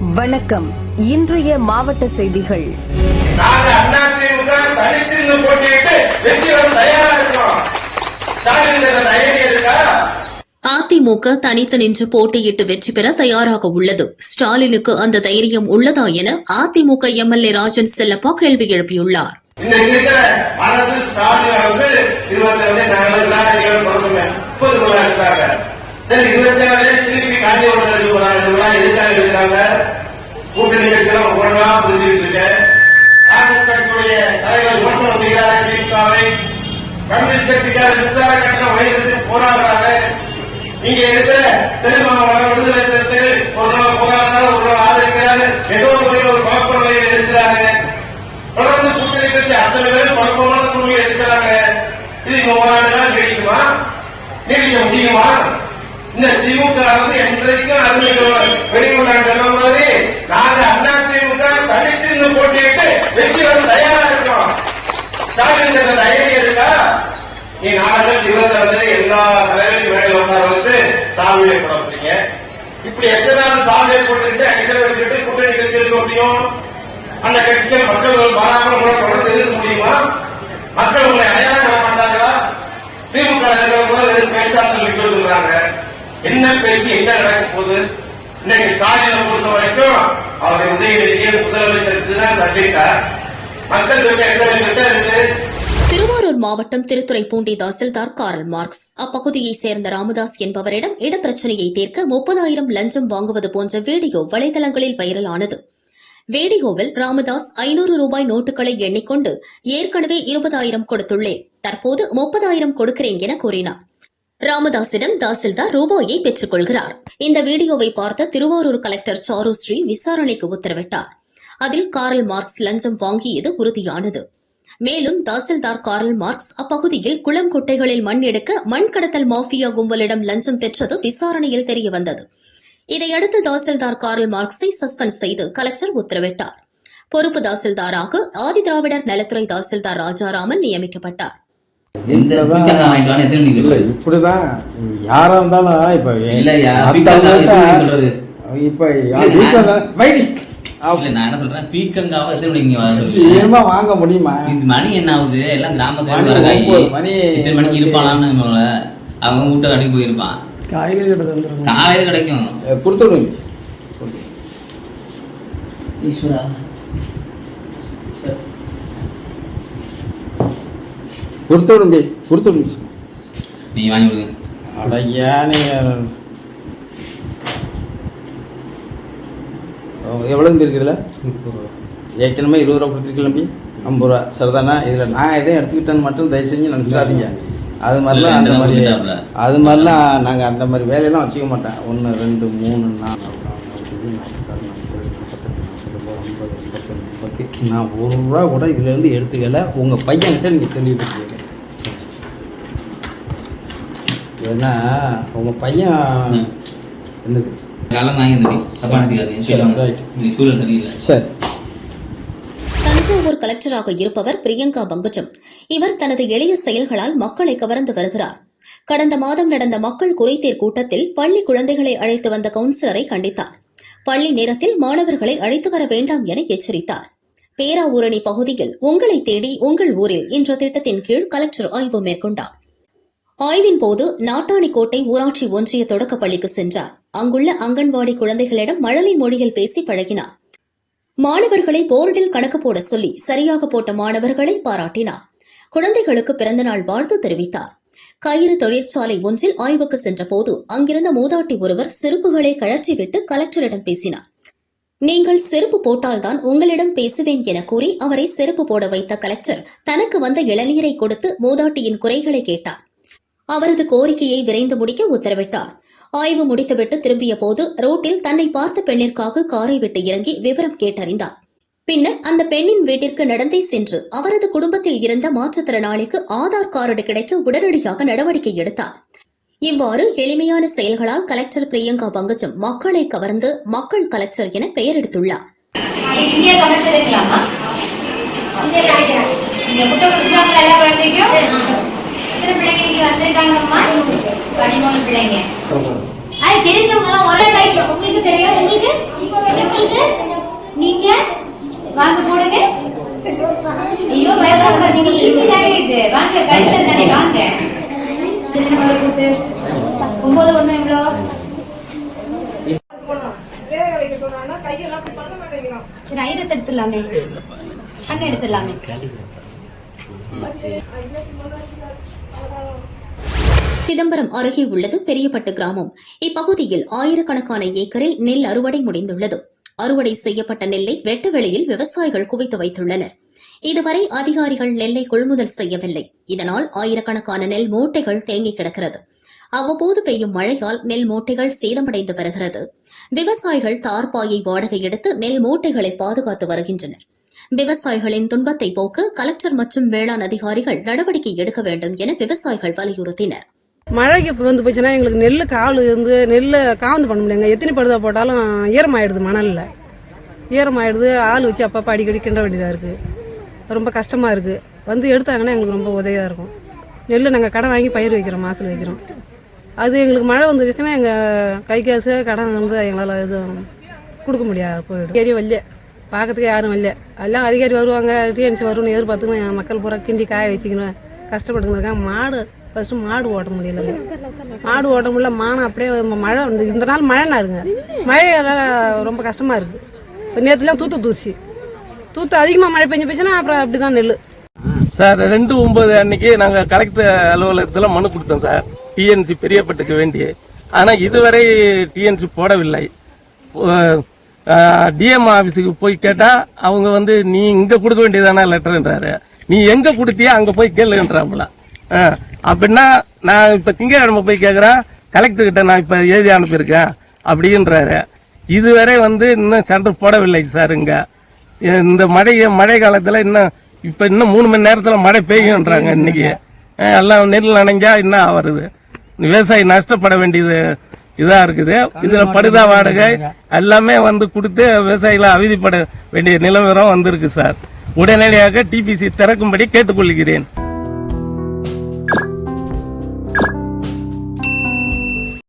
வணக்கம். இன்றைய மாவட்ட செய்திகள். அதிமுக தனித்து நின்று போட்டியிட்டு வெற்றி பெற தயாராக உள்ளது. ஸ்டாலினுக்கு அந்த தைரியம் உள்ளதா என அதிமுக எம்எல்ஏ ராஜன் செல்லப்பா கேள்வி எழுப்பியுள்ளார். இன்னைக்கு இருக்கிற அரசு ஸ்டாலின் அரசு இருபத்தி எடுக்கிறாங்க கூட்டணி கட்சியெல்லாம் ஒழுங்கா புரிஞ்சுட்டு இருக்கேன். காங்கிரஸ் கட்சியுடைய தலைவர் விமர்சனம் செய்கிறார் திமுகவை கம்யூனிஸ்ட் கட்சிக்கார மின்சார கட்டணம் உயர்த்து போராடுறாங்க. இங்க இருக்கிற திருமாவளவன் விடுதலை சிறுத்தை ஒரு நாள் போராடுறாரு ஒரு நாள் ஆதரிக்கிறாரு ஏதோ ஒரு வகையில் ஒரு குழப்ப நிலையில் இருக்கிறாங்க தொடர்ந்து கூட்டணி கட்சி அத்தனை பேரும் குழப்பமான சூழ்நிலை இருக்கிறாங்க இது இந்த போராட்டம் நீடிக்குமா? நீடிக்க முடியுமா? இந்த திமுக அரசு என்றைக்கும் அறிஞர்கள் வெளியுள்ளாங்க சொன்ன மாதிரி நாங்க அண்ணா திமுக தனிச்சு போட்டிட்டு வெற்றி வர தயாரா இருக்கோம் ஸ்டாலின் தைரியம் இருக்கா? நீ நாங்கள் இருபத்தி எல்லா தலைவரும் மேடையில் உட்கார வந்து சாமியை போடுறீங்க இப்படி எத்தனை நாள் சாமியை போட்டுட்டு எங்களை வச்சுட்டு கூட்டணி கட்சி இருக்க முடியும் அந்த கட்சிகள் மக்கள் மாறாமல் கூட தொடர்ந்து இருக்க முடியுமா? மக்கள் உங்களை அடையாளம் மாட்டாங்களா? திமுக இருக்கிறவங்க வெறும் பேச்சாளர்கள் நிற்கிறாங்க என்ன பேசி என்ன நடக்க போகுது? இன்னைக்கு ஸ்டாலினை பொறுத்த வரைக்கும் அவர் உதயநிதியை முதலமைச்சருக்கு தான் மக்கள் கிட்ட எத்தனை இருக்கு? திருவாரூர் மாவட்டம் திருத்துறைப்பூண்டி தாசில்தார் காரல் மார்க்ஸ். அப்பகுதியைச் சேர்ந்த ராமதாஸ் என்பவரிடம் இடப்பிரச்சினையை தீர்க்க முப்பதாயிரம் லஞ்சம் வாங்குவது போன்ற வீடியோ வலைதளங்களில் வைரலானது. வீடியோவில் ராமதாஸ் ஐநூறு ரூபாய் நோட்டுகளை எண்ணிக்கொண்டு ஏற்கனவே இருபதாயிரம் கொடுத்துள்ளேன். தற்போது முப்பதாயிரம் கொடுக்கிறேன் என கூறினார். ராமதாசிடம் தாசில்தார் ரூபாயை பெற்றுக் கொள்கிறார். இந்த வீடியோவை பார்த்த திருவாரூர் கலெக்டர் சாரு ஸ்ரீ விசாரணைக்கு உத்தரவிட்டார். அதில் காரல் மார்க்ஸ் லஞ்சம் வாங்கியது உறுதியானது. மேலும் தாசில்தார் காரல் மார்க்ஸ் அப்பகுதியில் குளம் குட்டைகளில் மண் எடுக்க மண் கடத்தல் மாஃபியா கும்பலிடம் லஞ்சம் பெற்றது விசாரணையில் தெரியவந்தது. இதையடுத்து தாசில்தார் காரல் மார்க்ஸை சஸ்பெண்ட் செய்து கலெக்டர் உத்தரவிட்டார். பொறுப்பு தாசில்தாராக ஆதிதிராவிடர் நலத்துறை தாசில்தார் ராஜாராமன் நியமிக்கப்பட்டார். இப்படிதான். யாரா இருந்தாலும் இப்ப? இப்ப நான்- வைடி இல்ல, நான் என்ன சொல்றேன்? பீக்கங்காவை? இனிமே வாங்க முடியுமா? மணி என்ன ஆகுது? எல்லாம் கிராமத்துல மணி மணிக்கு இருப்பாளான்னு அவங்க வீட்டை கடைக்கு போயிருப்பான். காய்கறி கடை கிடைக்கும். கொடுத்துடுங்க ஈஸ்வரா. கொடுத்துடுங்க கொடுத்துடுங்க நீ வாங்கி கொடுங்க. அட ஏன் நீங்க ஓ, எவ்வளவு தம்பி இருக்கு இதுல? ஏற்கனவே இருபது ரூபா கொடுத்துருக்கீங்க தம்பி. ஐம்பது ரூபா. சரிதானா? இதுல நான் எதையும் எடுத்துக்கிட்டேன்னு மட்டும் தயவு செஞ்சு நினைச்சிடாதீங்க. அது மாதிரிலாம் அந்த மாதிரி. அது மாதிரிலாம் நாங்க அந்த மாதிரி வேலையெல்லாம் வச்சுக்க மாட்டேன் ஒன்று ரெண்டு மூணு நாலு. நான் ஒரு ரூபா கூட இதுல இருந்து எடுத்துக்கல. உங்க பையன்கிட்ட நீங்க சொல்லிட்டு ஏன்னா உங்க பையன். என்னது? சரி. தஞ்சாவூர் கலெக்டராக இருப்பவர் பிரியங்கா பங்குஜம் இவர் தனது எளிய செயல்களால் மக்களை கவர்ந்து வருகிறார். கடந்த மாதம் நடந்த மக்கள் குறைதீர் கூட்டத்தில் பள்ளி குழந்தைகளை அழைத்து வந்த கவுன்சிலரை கண்டித்தார். பள்ளி நேரத்தில் மாணவர்களை அழைத்து வர வேண்டாம் என எச்சரித்தார். பேராவூரணி பகுதியில் உங்களை தேடி உங்கள் ஊரில் என்ற திட்டத்தின் கீழ் கலெக்டர் ஆய்வு மேற்கொண்டார். ஆய்வின் போது நாட்டாணிக்கோட்டை ஊராட்சி ஒன்றிய தொடக்கப்பள்ளிக்கு சென்றார். அங்குள்ள அங்கன்வாடி குழந்தைகளிடம் மழலை மொழியில் பேசி பழகினார். மாணவர்களை போர்டில் கணக்கு போட சொல்லி சரியாக போட்ட மாணவர்களை பாராட்டினார். குழந்தைகளுக்கு பிறந்தநாள் வாழ்த்து தெரிவித்தார். கயிறு தொழிற்சாலை ஒன்றில் ஆய்வுக்கு சென்றபோது அங்கிருந்த மூதாட்டி ஒருவர் செருப்புகளை கழற்றிவிட்டு கலெக்டரிடம் பேசினார். நீங்கள் செருப்பு போட்டால்தான் உங்களிடம் பேசுவேன் என கூறி அவரை செருப்பு போட வைத்த கலெக்டர் தனக்கு வந்த இளநீரை கொடுத்து மூதாட்டியின் குறைகளை கேட்டார். அவரது கோரிக்கையை விரைந்து முடிக்க உத்தரவிட்டார். ஆய்வு முடித்துவிட்டு திரும்பிய போது ரோட்டில் தன்னை பார்த்த பெண்ணிற்காக காரை விட்டு இறங்கி விவரம் கேட்டறிந்தார். பின்னர் அந்த பெண்ணின் வீட்டிற்கு நடந்தே சென்று அவரது குடும்பத்தில் இருந்த மாற்றுத்திறனாளிக்கு ஆதார் கார்டு கிடைக்க உடனடியாக நடவடிக்கை எடுத்தார். இவ்வாறு எளிமையான செயல்களால் கலெக்டர் பிரியங்கா பங்கஜம் மக்களை கவர்ந்து மக்கள் கலெக்டர் என பெயர் எடுத்துள்ளார். இங்கே எத்தனை பிள்ளைங்க இங்க வந்திருக்காங்கம்மா பதிமூணு பிள்ளைங்க. அது தெரிஞ்சவங்க எல்லாம் ஒரே பைக்ல உங்களுக்கு தெரியும்? உங்களுக்கு? உங்களுக்கு? நீங்க? வாங்க போடுங்க. ஐயோ பயப்படாம நீங்க இப்படிதானே இது. வாங்க கழுத்தல் தானே வாங்க. எத்தனை முதல் கூட்டு? ஒன்பது ஒண்ணு எவ்வளோ? சரி ஐரஸ் எடுத்துடலாமே. கண்ணு எடுத்துடலாமே. சிதம்பரம் அருகே உள்ளது பெரியப்பட்டு கிராமம். இப்பகுதியில் ஆயிரக்கணக்கான ஏக்கரில் நெல் அறுவடை முடிந்துள்ளது. அறுவடை செய்யப்பட்ட நெல்லை வெட்ட வெளியில் விவசாயிகள் குவித்து வைத்துள்ளனர். இதுவரை அதிகாரிகள் நெல்லை கொள்முதல் செய்யவில்லை. இதனால் ஆயிரக்கணக்கான நெல் மூட்டைகள் தேங்கி கிடக்கிறது. அவ்வப்போது பெய்யும் மழையால் நெல் மூட்டைகள் சேதமடைந்து வருகிறது. விவசாயிகள் தார்பாயை வாடகை எடுத்து நெல் மூட்டைகளை பாதுகாத்து வருகின்றனர். விவசாயிகளின் துன்பத்தை போக்க கலெக்டர் மற்றும் வேளாண் அதிகாரிகள் நடவடிக்கை எடுக்க வேண்டும் என விவசாயிகள் வலியுறுத்தினர். மழைக்கு இப்போ வந்து போச்சுன்னா எங்களுக்கு நெல் காவல் இருந்து நெல் காவந்து பண்ண முடியலங்க. எத்தனை படுதா போட்டாலும் ஈரமாயிடுது மணலில். ஈரமாயிடுது ஆள் வச்சு அப்பப்போ அடிக்கடி கிண்ட வேண்டியதாக இருக்குது ரொம்ப கஷ்டமாக இருக்குது வந்து எடுத்தாங்கன்னா எங்களுக்கு ரொம்ப உதவியாக இருக்கும். நெல் நாங்கள் கடன் வாங்கி பயிர் வைக்கிறோம் மாசில் வைக்கிறோம். அது எங்களுக்கு மழை வந்துருச்சுன்னா எங்கள் கை காசு கடன் வந்து எங்களால் இது கொடுக்க முடியாது போயிடும். ஏரிய வரல பார்க்கறதுக்கு யாரும் இல்லை. எல்லாம் அதிகாரி வருவாங்க டிஎன்சி வரும்னு எதிர்பார்த்துக்கணும் மக்கள் பூரா கிண்டி காய வச்சுக்கணும் கஷ்டப்பட்டுன்னு மாடு ஃபர்ஸ்ட் மாடு ஓட்ட முடியல. மாடு ஓட்ட முடியல மானம் அப்படியே மழை இந்த நாள் மழை நாருங்க மழையால ரொம்ப கஷ்டமா இருக்கு. இப்போ நேற்றுலாம் தூத்து தூசி தூத்து அதிகமாக மழை பெஞ்சு போச்சுன்னா அப்புறம் அப்படிதான் நெல் சார் ரெண்டு ஒன்பது அன்னைக்கு நாங்கள் கலெக்டர் அலுவலகத்தில் மனு கொடுத்தோம் சார். டிஎன்சி பெரியப்பட்டுக்கு வேண்டி ஆனால் இதுவரை டிஎன்சி போடவில்லை. டிஎம் ஆஃபீஸுக்கு போய் கேட்டால் அவங்க வந்து நீ இங்கே கொடுக்க வேண்டியதானா லெட்டருன்றாரு. நீ எங்கே கொடுத்தியா அங்கே போய் கேளுன்றாப்புல. ஆ, அப்படின்னா நான் இப்போ திங்கட்கிழமை போய் கேட்குறேன் கலெக்டர் கிட்ட நான் இப்போ எழுதி அனுப்பியிருக்கேன் அப்படின்றாரு. இதுவரை வந்து இன்னும் சென்டர் போடவில்லை சார் இங்கே. இந்த மழை மழை காலத்தில் இன்னும் இப்போ இன்னும் மூணு மணி நேரத்தில் மழை பெய்யுன்றாங்க இன்னைக்கு. எல்லாம் நெல் நனைஞ்சா என்ன வருது விவசாயி நஷ்டப்பட வேண்டியது இதா இருக்குது. இதுல படுதா வாடகை. எல்லாமே வந்து கொடுத்து விவசாயிகளை அவதிப்பட வேண்டிய நிலவரம் வந்திருக்கு சார். உடனடியாக டிபிசி திறக்கும்படி கேட்டுக்கொள்கிறேன்.